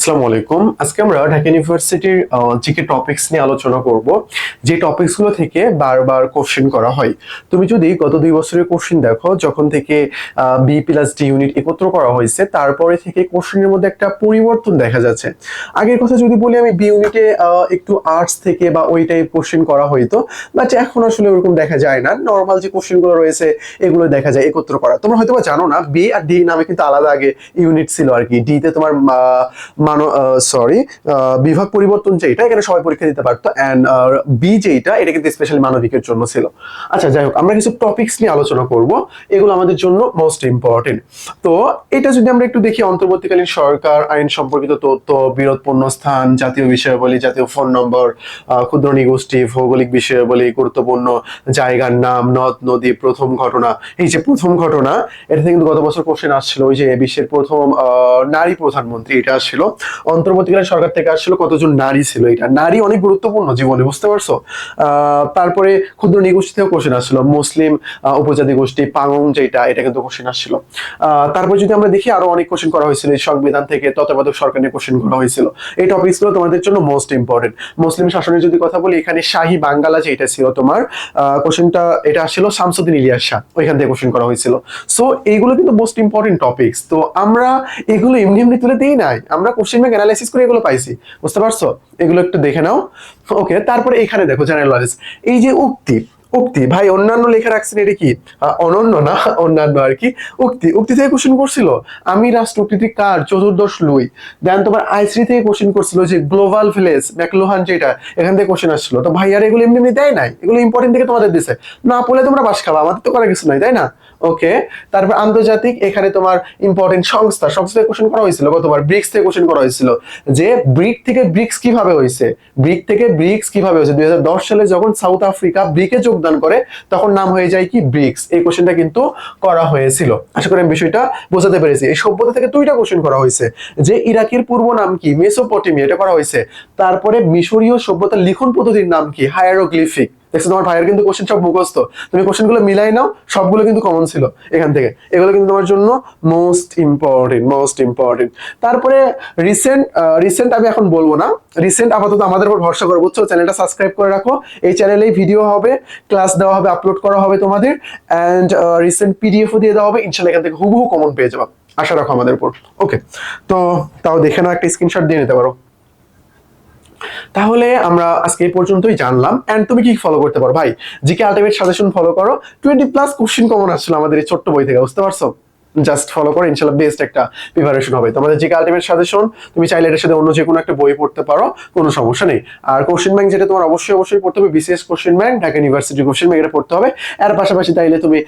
আসসালামু আলাইকুম। আজকে আমরা ঢাকা ইউনিভার্সিটির জিকে টপিকস নিয়ে আলোচনা করব। যে টপিকসগুলো থেকে বারবার কোশ্চেন করা হয়। তুমি যদি গত দুই বছরের কোশ্চেন দেখো, যখন থেকে বি প্লাস ডি ইউনিট একত্র করা হয়েছে, তারপরে থেকে কোশ্চেনের মধ্যে একটা পরিবর্তন দেখা যাচ্ছে। আগের কথা যদি বলি, আমি বি ইউনিটে একটু আর্টস থেকে বা ওই টাইপ কোশ্চেন করা হইতো। বাট এখন আসলে ওরকম দেখা যায় না। নর্মাল যে কোশ্চেনগুলো রয়েছে, এগুলো দেখা যায় একত্র করা। তোমরা হয়তো জানো না বি আর ডি নামে কিন্তু আলাদা আগে ইউনিট ছিল আর কি। ডি তে তোমার মানো সরি বিভাগ পরিবর্তন যেটা এখানে সবাই পরীক্ষা দিতে পারতো অ্যান্ড বি যেটা এটা কিন্তু স্পেশালি মানবিকের জন্য ছিল। আচ্ছা যাই হোক, আমরা কিছু টপিকস নিয়ে আলোচনা করব, এগুলো আমাদের জন্য মোস্ট ইম্পর্টেন্ট তো, এটা যদি আমরা একটু দেখি, অন্তর্বর্তীকালীন সরকার, আইন সম্পর্কিত তথ্য, বিরোধপূর্ণ স্থান, জাতীয় বিষয়াবলী, জাতীয় ফোন নম্বর ক্ষুদ্র নিগোষ্ঠী, ভৌগোলিক বিষয়াবলী, গুরুত্বপূর্ণ জায়গার নাম, নদ, নদী, প্রথম ঘটনা, এই যে প্রথম ঘটনা, এটা কিন্তু গত বছর কোশ্চেন আসছিল, ওই যে বিশ্বের প্রথম নারী প্রধানমন্ত্রী, এটা আসছিল। অন্তর্বর্তীকালীন সরকার থেকে আসছিল, কতজন নারী ছিল এটা? নারী অনেক গুরুত্বপূর্ণ জীবনে, বুঝতে পারছ? তারপরে ক্ষুদ্র নিগোষ্ঠী থেকেও কোশ্চেন আসছিল, মুসলিম উপজাতি গোষ্ঠী পাঙ্গং যেটা, এটা কিন্তু কোশ্চেন আসছিল। তারপর যদি আমরা দেখি, আরও অনেক কোশ্চেন করা হয়েছিল সংবিধান থেকে তত্ত্বাবধায়ক সরকার নিয়ে কোশ্চেন করা হয়েছিল। এই টপিকসগুলো তোমাদের জন্য মোস্ট ইম্পর্টেন্ট মুসলিম শাসনের যদি কথা বলি, এখানে শাহী বাঙ্গালা যেটা ছিল তোমার কোশ্চেনটা, এটা আসছিল শামসুদ্দিন ইলিয়াস শাহ, ওইখান থেকে কোশ্চেন করা হয়েছিল। সো এইগুলো কিন্তু মোস্ট ইম্পর্টেন্ট টপিকস তো আমরা এগুলো এমনি এমনি তুলে দিই নাই। আমরা কোশ্চেন ব্যাংক অ্যানালাইসিস করে এগুলো পাইছি, বুঝতে পারছ? এগুলো একটু দেখে নাও। ওকে তারপরে এখানে দেখো জেনারেল নলেজ এই যে উক্তি উক্তি, ভাই অন্যান্য লেখা রাখছেন, এটা কি? অনন্য না, অন্যান্য আর কি। উক্তি উক্তি থেকে কোশ্চেন করছিল, আমি রাষ্ট্র উক্তিটি কার? চতুর্দশ লুই। দেন তোমার আইসি থেকে কোশ্চেন করছিল যে গ্লোবাল ভিলেজ ম্যাকলোহান যেটা, এখান থেকে কোশ্চেন আসছিল। তো ভাই আর এগুলো এমনি এমনি দেয় নাই, এগুলো ইম্পর্টেন্ট থেকে তোমাদের দিছে। না পড়লে তোমরা বাস খাবা, আমাদের তো করার কিছু নাই, তাই না? ওকে তারপর আন্তর্জাতিক, এখানে তোমার ইম্পর্টেন্ট সংস্থা সংস্থা কোশ্চেন করা হয়েছিল গতবার ব্রিক্স থেকে কোশ্চেন করা হয়েছিল যে ব্রিক থেকে ব্রিক্স কীভাবে হয়েছে? ব্রিক থেকে ব্রিক্স কীভাবে হয়েছে? দুই সালে যখন সাউথ আফ্রিকা ব্রিকে যোগদান করে, তখন নাম হয়ে যায় কি ব্রিক্স এই কোশ্চেনটা কিন্তু করা হয়েছিল। আশা করি আমি বিষয়টা বোঝাতে পেরেছি। এই সভ্যতা থেকে দুইটা কোশ্চেন করা হয়েছে, যে ইরাকের পূর্ব নাম কি? মেসোপটেমিয়া, এটা করা হয়েছে। তারপরে মিশরীয় সভ্যতার লিখন পদ্ধতির নাম কি? হায়ারোগ্লিফিক দেখছ, তোমার ভাইয়ের কিন্তু কোশ্চেন সব মুখস্থ। তুমি কোশ্চেনগুলো মিলাই নাও, সবগুলো কিন্তু কমন ছিল এখান থেকে। এগুলো কিন্তু তোমার জন্য মোস্ট ইম্পর্টেন্ট মোস্ট ইম্পর্টেন্ট তারপরে রিসেন্ট রিসেন্ট আমি এখন বলব না। রিসেন্ট আপাতত আমাদের উপর ভরসা করে, বুঝছ? চ্যানেলটা সাবস্ক্রাইব করে রাখো। এই চ্যানেলেই ভিডিও হবে ক্লাস দেওয়া হবে আপলোড করা হবে তোমাদের। অ্যান্ড রিসেন্ট পিডিএফও দিয়ে দেওয়া হবে। ইনশাল্লাহ এখান থেকে হুবহু কমন পেয়ে যাবে। আশা রাখো আমাদের উপর। ওকে তো তাও দেখে নাও, একটা স্ক্রিনশট দিয়ে নিতে পারো। তাহলে আমরা আজকে এই পর্যন্তই জানলাম। এন্ড তুমি কি ফলো করতে পারো? ভাই, জিকে আলটিমেট সাজেশন ফলো করো। টোয়েন্টি প্লাস কোশ্চিন কমন আসছিল আমাদের এই ছোট্ট বই থেকে, বুঝতে পারছ? জাস্ট ফলো করো ইনশাল্লাহ বেস্ট একটা প্রিপারেশন হবে। তোমাদের জিকে আলটিমেট সাজেশন তুমি চাইলে এটার সাথে অন্য যে কোনো একটা বই পড়তে পারো, কোনো সমস্যা নেই। আর কোশ্চেন ব্যাংক যেটা তোমার অবশ্যই অবশ্যই পড়তে হবে BCS question bank Dhaka University question bank এটা পড়তে হবে। এর পাশাপাশি তাইলে তুমি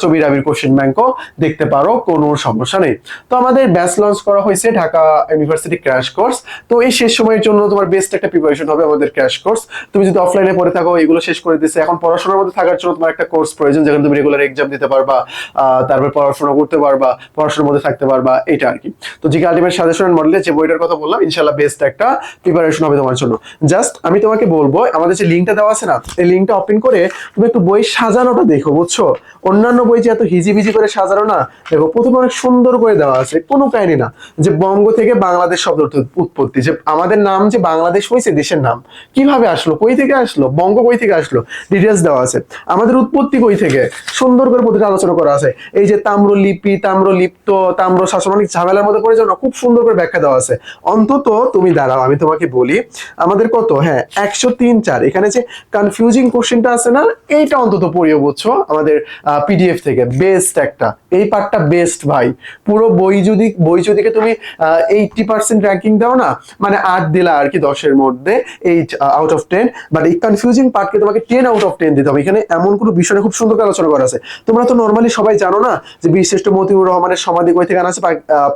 চবি রাবির কোশ্চেন ব্যাংকও দেখতে পারো, কোনো সমস্যা নেই। তো আমাদের ব্যাচ লঞ্চ করা হয়েছে ঢাকা ইউনিভার্সিটি ক্র্যাশ কোর্স তো এই শেষ সময়ের জন্য তোমার বেস্ট একটা প্রিপারেশন হবে আমাদের ক্র্যাশ কোর্স তুমি যদি অফলাইনে পড়ে থাকো, এগুলো শেষ করে দিচ্ছে এখন পড়াশোনার মধ্যে থাকার জন্য তোমার একটা কোর্স প্রয়োজন, যেখানে তুমি রেগুলার এক্সাম দিতে পারবা তারপর পড়াশোনা করতে পারবা পড়াশোনার মধ্যে থাকতে পারবা, এটা আর কি তো জিকে আলটিমেট সাজেশন মডেলে যে বইটার কথা বললাম ইনশাল্লাহ বেস্ট একটা প্রিপারেশন হবে তোমার জন্য। জাস্ট আমি তোমাকে বলব, আমাদের যে লিঙ্কটা দেওয়া আছে না, এই লিঙ্কটা ওপেন করে তুমি একটু বই সাজানোটা দেখো, বুঝছ? অন্যান্য বই যে এত হিজিবিজি করে সাজানো না, দেখো, প্রথমে অনেক সুন্দর করে দেওয়া আছে, কোনো কাহিনী না। যে বঙ্গ থেকে বাংলাদেশ শব্দ উৎপত্তি, যে আমাদের নাম যে বাংলাদেশ হয়েছে দেশের নাম, কীভাবে আসলো, কই থেকে আসলো, বঙ্গ কই থেকে আসলো ডিটেলস দেওয়া আছে। আমাদের উৎপত্তি কই থেকে? সুন্দর করে প্রতিটা আলোচনা করা আছে। এই যে তাম্রলিপি তাম্রলিপ্ত তাম্র শাসন অনেক ঝামেলার মধ্যে পড়ে যাও খুব সুন্দর করে ব্যাখ্যা দেওয়া আছে। অন্তত তুমি দাঁড়াও, আমি তোমাকে বলি, আমাদের কত? হ্যাঁ একশো তিন চার। এখানে যে কনফিউজিং কোশ্চেনটা আছে না, এইটা অন্তত পড়িও বুঝছ, আমাদের পিডিএফ থেকে। বেস্ট একটা। এই পার্টটা বেস্ট ভাই। পুরো বই যদি, বই যদিকে তুমি এইটটি পার্সেন্ট র্যাঙ্কিং দাও না মানে আট দিলা আর কি দশের মধ্যে eight out of ten but এই কনফিউজিং পার্টকে তোমাকে টেন আউট অফ টেন দিতে হবে। এখানে এমন কোনো বিষয় খুব সুন্দর আলোচনা করা আছে। তোমরা তো নর্মালি সবাই জানো না যে বীরশ্রেষ্ঠ মতিউর রহমানের সমাধি কই থেকে আনা আছে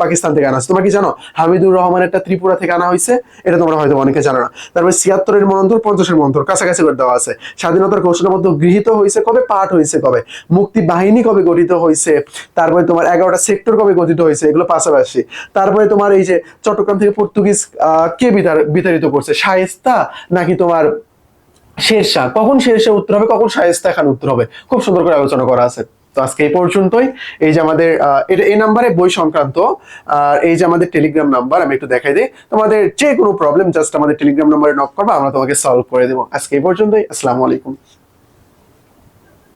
পাকিস্তান থেকে আনা আছে তোমরা কি জানো? হামিদুর রহমান একটা ত্রিপুরা থেকে আনা হয়েছে, এটা তোমরা হয়তো অনেকে জানো না। তারপরে ছিয়াত্তরের মন্ত্র পঞ্চাশের মন্ত্র কাছাকাছি করে দেওয়া আছে। স্বাধীনতার ঘোষণা মধ্যে গৃহীত হয়েছে কবে? পাঠ হয়েছে কবে? মুক্তি বাহিনী কবে গঠিত হয়েছে? তারপরে তোমার এগারোটা সেক্টর কবে গঠিত হয়েছে? এগুলো পাশাপাশি। তারপরে তোমার এই যে চট্টগ্রাম থেকে পর্তুগিজ কে বিতাড়িত করছে? শায়েস্তা নাকি তোমার শেরশাহ? কখন শেরশাহ উত্তর হবে? কখন শায়েস্তা খান উত্তর হবে? খুব সুন্দর করে আলোচনা করা আছে। তো আজকে এই পর্যন্তই। এই যে আমাদের এটা এই নাম্বারে বই সংক্রান্ত, আর এই যে আমাদের টেলিগ্রাম নাম্বার, আমি একটু দেখাই দিই। তোমাদের যে কোনো প্রবলেম জাস্ট আমাদের টেলিগ্রাম নাম্বারে নক করবা, আমরা তোমাকে সলভ করে দেবো। আজকে এই পর্যন্তই, আসসালামু আলাইকুম।